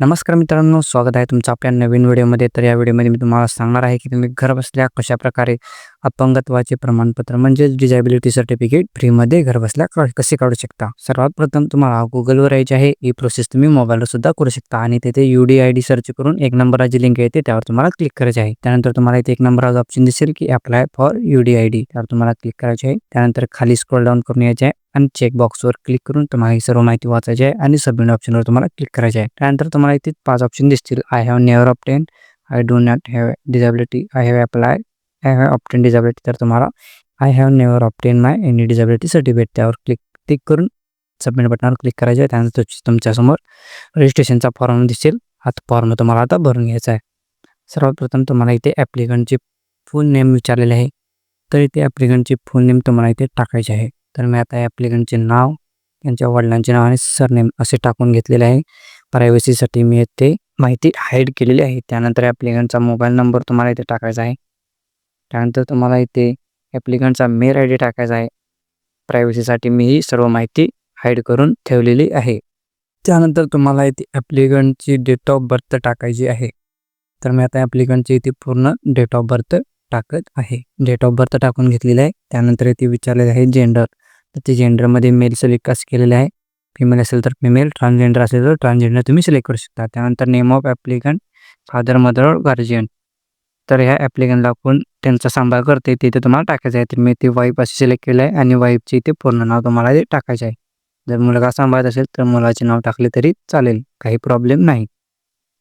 नमस्कार मित्रांनो स्वागत आहे तुमचं आपल्या नवीन व्हिडिओमध्ये. तर या व्हिडिओमध्ये मी तुम्हाला सांगणार आहे की तुम्ही घरबसल्या कशा प्रकारे अपंगत्वाचे प्रमाणपत्र म्हणजेच डिझॅबिलिटी सर्टिफिकेट फ्रीमध्ये घरबसल्या का कसे काढू शकता? सर्वात प्रथम तुम्हाला गुगलवर यायचे आहे. ही प्रोसेस तुम्ही मोबाईलवर सुद्धा करू शकता. आणि तिथे U D I D search करून एक नंबराची लिंक येते त्यावर तुम्हाला क्लिक करायचे आहे. त्यानंतर तुम्हाला इथे एक नंबरचा ऑप्शन दिसेल की apply for U D I D त्यावर तुम्हाला क्लिक करायचे आहे. त्यानंतर खाली स्क्रोल डाऊन करून यायचे आहे. आणि चेक बॉक्सवर क्लिक करून तुम्हाला ही सर्व माहिती वाचायची आहे आणि सबमिट ऑप्शनवर तुम्हाला क्लिक करायचे आहे. त्यानंतर तुम्हाला इथे पाच ऑप्शन दिसतील. I have never obtained I do not have disability I have apply I have obtained disability तर तुम्हाला I have never obtained my any disability certificate त्यावर क्लिक क्लिक करून सबमिट बटनावर क्लिक करायचे आहे. त्यानंतर तुमच्यासमोर रजिस्ट्रेशनचा फॉर्म दिसेल. हा फॉर्म तुम्हाला आता भरून घ्यायचा आहे. सर्वप्रथम तुम्हाला इथे ॲप्लिकंटचे फुल नेम विचारलेले आहे. तर इथे ॲप्लिकंटचे फुल नेम तुम्हाला इथे टाकायचे आहे. तर मी आता ॲप्लिकंटचे नाव त्यांच्या वडिलांचे नाव आणि सरनेम असे टाकून घेतलेले आहे. प्रायव्हसीसाठी मी ते माहिती हाईड केलेली आहे. त्यानंतर ॲप्लिकंटचा मोबाईल नंबर तुम्हाला इथे टाकायचा आहे. त्यानंतर तुम्हाला इथे ॲप्लिकंटचा मेल आय डी टाकायचा आहे. प्रायव्हसीसाठी मी ही सर्व माहिती हाईड करून ठेवलेली आहे. त्यानंतर तुम्हाला इथे ॲप्लिकंटची डेट ऑफ बर्थ टाकायची आहे. तर मी आता ॲप्लिकंटची इथे पूर्ण डेट ऑफ बर्थ टाकत आहे. डेट ऑफ बर्थ टाकून घेतलेलं आहे. त्यानंतर इथे विचारलेलं आहे जेंडर ते जेंडरमध्ये मेल सिलेक्ट कसं केलेलं आहे. फिमेल असेल तर फिमेल ट्रान्सजेंडर असेल तर ट्रान्सजेंडर तुम्ही सिलेक्ट करू शकता. त्यानंतर name of applicant father mother guardian तर ह्या ॲप्लिकंटला आपण त्यांचा सांभाळ करते तिथे तुम्हाला टाकायचं आहे. तर मी ते वाईफ असे सिलेक्ट केलं आहे आणि वाईफचे इथे पूर्ण नाव तुम्हाला टाकायचं आहे. जर मुलगा सांभाळत असेल तर मुलाचे नाव टाकले तरी चालेल. काही प्रॉब्लेम नाही.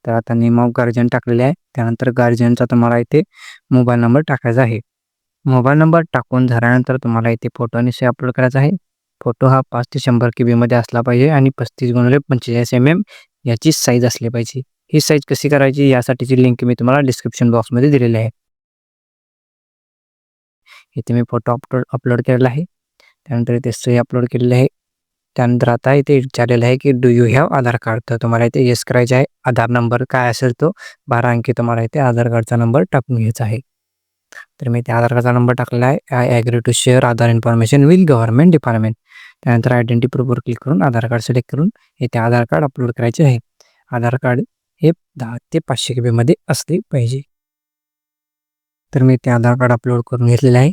तर आता नेम ऑफ गार्जियन टाकलेले आहे. त्यानंतर गार्जियनचा तुम्हाला इथे मोबाईल नंबर टाकायचा आहे. मोबाईल नंबर टाकून झाल्यानंतर तुम्हाला इथे फोटो आणि से अपलोड करायचा आहे. फोटो हा पाच ते शंभर के बीमध्ये असला पाहिजे आणि पस्तीस गुणिले पंचेचाळीस एम एम याची साईज असली पाहिजे. ही साईज कशी करायची यासाठीची लिंक मी तुम्हाला डिस्क्रिप्शन बॉक्समध्ये दिलेली आहे. इथे मी फोटो अपलोड अपलोड केलेला आहे. त्यानंतर इथे सही अपलोड केलेली आहे. त्यानंतर आता इथे विचारलेलं आहे की do you have Aadhaar card तर तुम्हाला इथे येस करायचं आहे. आधार नंबर काय असेल तो बारा अंकी तुम्हाला इथे आधार कार्डचा नंबर टाकून घ्यायचा आहे. तर मी त्या आधार कार्डचा नंबर टाकलेला आहे. I agree to share Aadhaar information with government department त्यानंतर आयडेंटिटी प्रूफवर क्लिक करून आधार कार्ड सिलेक्ट करून येथे आधार कार्ड अपलोड करायचे आहे. आधार कार्ड हे दहा ते पाचशे के बीमध्ये असले पाहिजे. तर मी ते आधार कार्ड अपलोड करून घेतलेलं आहे.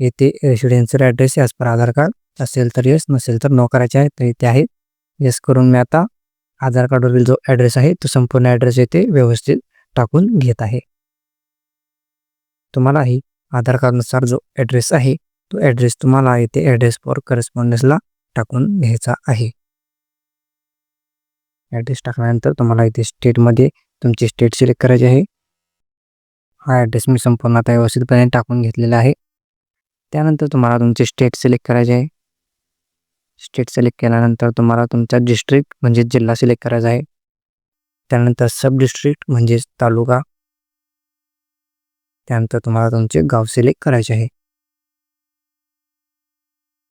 येथे residential address as per Aadhaar card असेल तर येस नसेल तर नो करायचे आहे. तर इथे आहे. येस करून मी आता आधार कार्डवरील जो ॲड्रेस आहे तो संपूर्ण ॲड्रेस येथे व्यवस्थित टाकून घेत आहे. तुम्हालाही आधार कार्डनुसार जो ॲड्रेस आहे तो ॲड्रेस तुम्हाला इथे ॲड्रेस फॉर करस्पॉन्डन्सला टाकून घ्यायचा आहे. ॲड्रेस टाकल्यानंतर तुम्हाला इथे स्टेटमध्ये तुमची स्टेट सिलेक्ट करायची आहे. हा ॲड्रेस मी संपूर्ण आता व्यवस्थितपणे टाकून घेतलेला आहे. त्यानंतर तुम्हाला तुमचे स्टेट सिलेक्ट करायचे आहे. स्टेट सिलेक्ट केल्यानंतर तुम्हाला तुमचा डिस्ट्रिक्ट म्हणजे जिल्हा सिलेक्ट करायचा आहे. त्यानंतर सब डिस्ट्रिक्ट म्हणजेच तालुका त्यानंतर तुम्हाला तुमचे गाव सिलेक्ट करायचे आहे.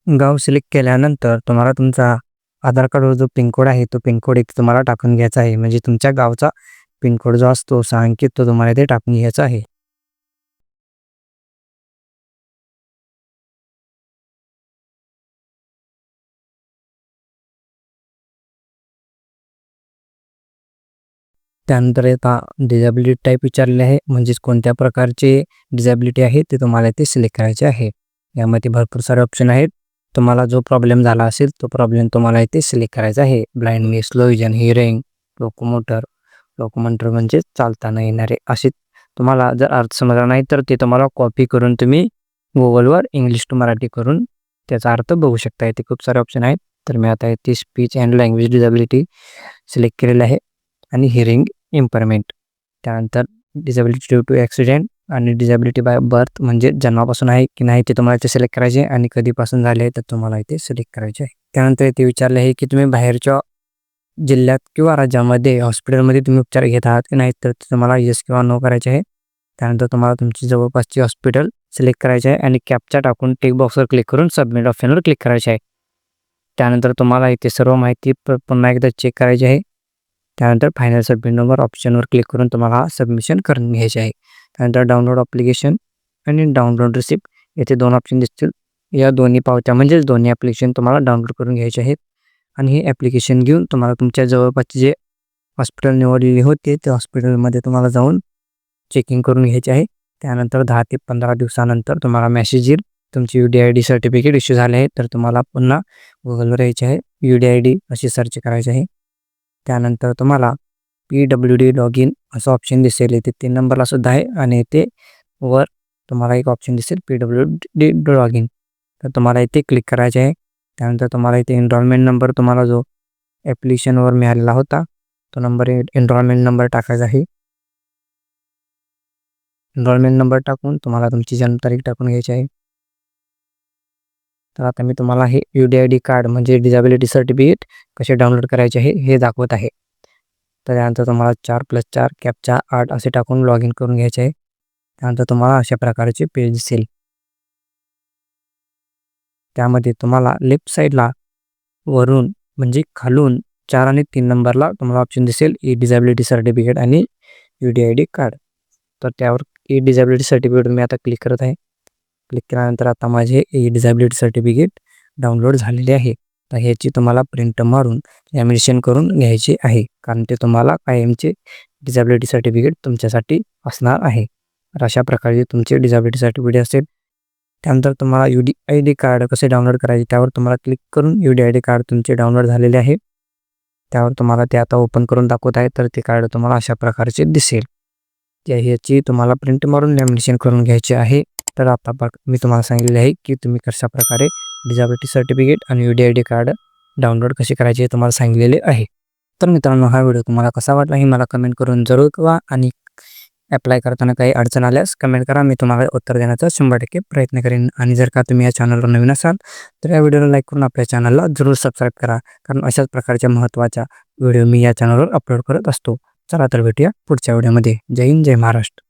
गाव सिलेक्ट केल्यानंतर तुम्हाला तुमचा आधार कार्डवर जो पिनकोड आहे तो पिनकोड एक तुम्हाला टाकून घ्यायचा आहे. म्हणजे तुमच्या गावचा पिनकोड जो असतो सहा अंकित तो तुम्हाला इथे टाकून घ्यायचा आहे. त्यानंतर आता डिझॅबिलिटी टाईप विचारले आहे. म्हणजेच कोणत्या प्रकारचे डिझॅबिलिटी आहे ते तुम्हाला इथे सिलेक्ट करायचे आहे. यामध्ये भरपूर सारे ऑप्शन आहेत. तुम्हाला जो प्रॉब्लेम झाला असेल तो प्रॉब्लेम तुम्हाला इथे सिलेक्ट करायचा आहे. Blindness low vision hearing locomotor locomotor म्हणजे चालता न येणारे असे. तुम्हाला जर अर्थ समजला नाही तर ते तुम्हाला कॉपी करून तुम्ही गुगलवर इंग्लिश टू मराठी करून त्याचा अर्थ बघू शकता. इथे खूप सारे ऑप्शन आहेत. तर मी आता इथे speech and language disability select केलेलं आहे. आणि हिअरिंग इम्परमेंट त्यानंतर डिझॅबिलिटी ड्यू टू ॲक्सिडेंट आणि डिझॅबिलिटी बाय बर्थ म्हणजे जन्मापासून आहे की नाही ते तुम्हाला इथे सिलेक्ट करायचे आहे आणि कधीपासून झाले आहे तर तुम्हाला इथे सिलेक्ट करायचे आहे. त्यानंतर इथे विचारले आहे की तुम्ही बाहेरच्या जिल्ह्यात किंवा राज्यामध्ये हॉस्पिटलमध्ये तुम्ही उपचार घेत आहात की नाही तर ते तुम्हाला येस किंवा नो करायचे आहे. त्यानंतर तुम्हाला तुमची जवळपासची हॉस्पिटल सिलेक्ट करायचे आहे आणि कॅपचा टाकून टेक बॉक्सवर क्लिक करून सबमिट ऑप्शनवर क्लिक करायचे आहे. त्यानंतर तुम्हाला इथे सर्व माहिती प- पुन्हा एकदा चेक करायची आहे. त्यानंतर फायनल सबमिट नंबर ऑप्शनवर क्लिक करून तुम्हाला सबमिशन करून घ्यायचे आहे. त्यानंतर डाउनलोड अप्लिकेशन आणि डाउनलोड रिसिप्ट येथे दोन ऑप्शन दिसतील. या दोन्ही पावत्या म्हणजेच दोन्ही ॲप्लिकेशन तुम्हाला डाउनलोड करून घ्यायचे आहेत. आणि हे ॲप्लिकेशन घेऊन तुम्हाला तुमच्या जवळपासचे जे हॉस्पिटल निवडलेले होते त्या हॉस्पिटलमध्ये तुम्हाला जाऊन चेकिंग करून घ्यायचे आहे. त्यानंतर दहा ते पंधरा दिवसानंतर तुम्हाला मॅसेज येईल. तुमची U D I D certificate issue झाले आहे तर तुम्हाला पुन्हा गुगलवर यायचे आहे. यू डी आय डी अशी सर्च करायची आहे. त्यानंतर तुम्हाला P W D log in असं ऑप्शन दिसेल. इथे तीन नंबरला सुद्धा आहे आणि इथे वर तुम्हाला एक ऑप्शन दिसेल P W D log in तर तुम्हाला इथे क्लिक करायचे आहे. त्यानंतर तुम्हाला इथे एनरॉलमेंट नंबर तुम्हाला जो ॲप्लिकेशनवर मिळालेला होता तो नंबर एनरॉलमेंट नंबर टाकायचा आहे. एनरॉलमेंट नंबर टाकून तुम्हाला तुमची जन्मतारीख टाकून घ्यायची आहे. तर आता मी तुम्हाला हे U D I D card म्हणजे डिझॅबिलिटी सर्टिफिकेट कसे डाउनलोड करायचे आहे हे दाखवत आहे. तर त्यानंतर तुम्हाला चार प्लस चार कॅपचा आठ असे टाकून लॉग इन करून घ्यायचे आहे. त्यानंतर तुम्हाला अशा प्रकारचे पेज दिसेल. त्यामध्ये तुम्हाला लेफ्ट साईडला वरून म्हणजे खालून चार आणि तीन नंबरला तुम्हाला ऑप्शन दिसेल ई डिझॅबिलिटी सर्टिफिकेट आणि U D I D card तर त्यावर ई डिझॅबिलिटी सर्टिफिकेट मी आता क्लिक करत आहे. क्लिक केल्यानंतर आता माझे ए डिझॅबिलिटी सर्टिफिकेट डाउनलोड झालेले आहे. तर ह्याची तुम्हाला प्रिंट मारून लॅमिनेशन करून घ्यायचे आहे. कारण ते तुम्हाला कायमचे डिझॅबिलिटी सर्टिफिकेट तुमच्यासाठी असणार आहे. तर अशा प्रकारे तुमचे डिझॅबिलिटी सर्टिफिकेट असेल. त्यानंतर तुम्हाला U D I D card कसे डाउनलोड करायचे त्यावर तुम्हाला क्लिक करून U D I D card तुमचे डाउनलोड झालेले आहे. त्यावर तुम्हाला ते आता ओपन करून दाखवत आहे. तर ते कार्ड तुम्हाला अशा प्रकारचे दिसेल. त्या ह्याची तुम्हाला प्रिंट मारून लॅमिनेशन करून घ्यायचे आहे. तर आता मी तुम्हाला सांगितले आहे की तुम्ही कशा प्रकारे डिझॅबिलिटी सर्टिफिकेट आणि U D I D card download कसे करायचे हे तुम्हाला सांगितलेले आहे. तर मित्रांनो हा व्हिडिओ तुम्हाला कसा वाटला हे मला कमेंट करून जरूर कळवा आणि अप्लाय करताना काही अडचण आल्यास कमेंट करा. मी तुम्हाला उत्तर देण्याचा शंभर टक्के प्रयत्न करेन आणि जर का तुम्ही या चॅनलवर नवीन असाल तर या व्हिडिओला लाईक करून आपल्या चॅनलला जरूर सबस्क्राईब करा. कारण अशाच प्रकारच्या महत्त्वाच्या व्हिडिओ मी या चॅनलवर अपलोड करत असतो. चला तर भेटूया पुढच्या व्हिडिओमध्ये. जय हिंद जय महाराष्ट्र.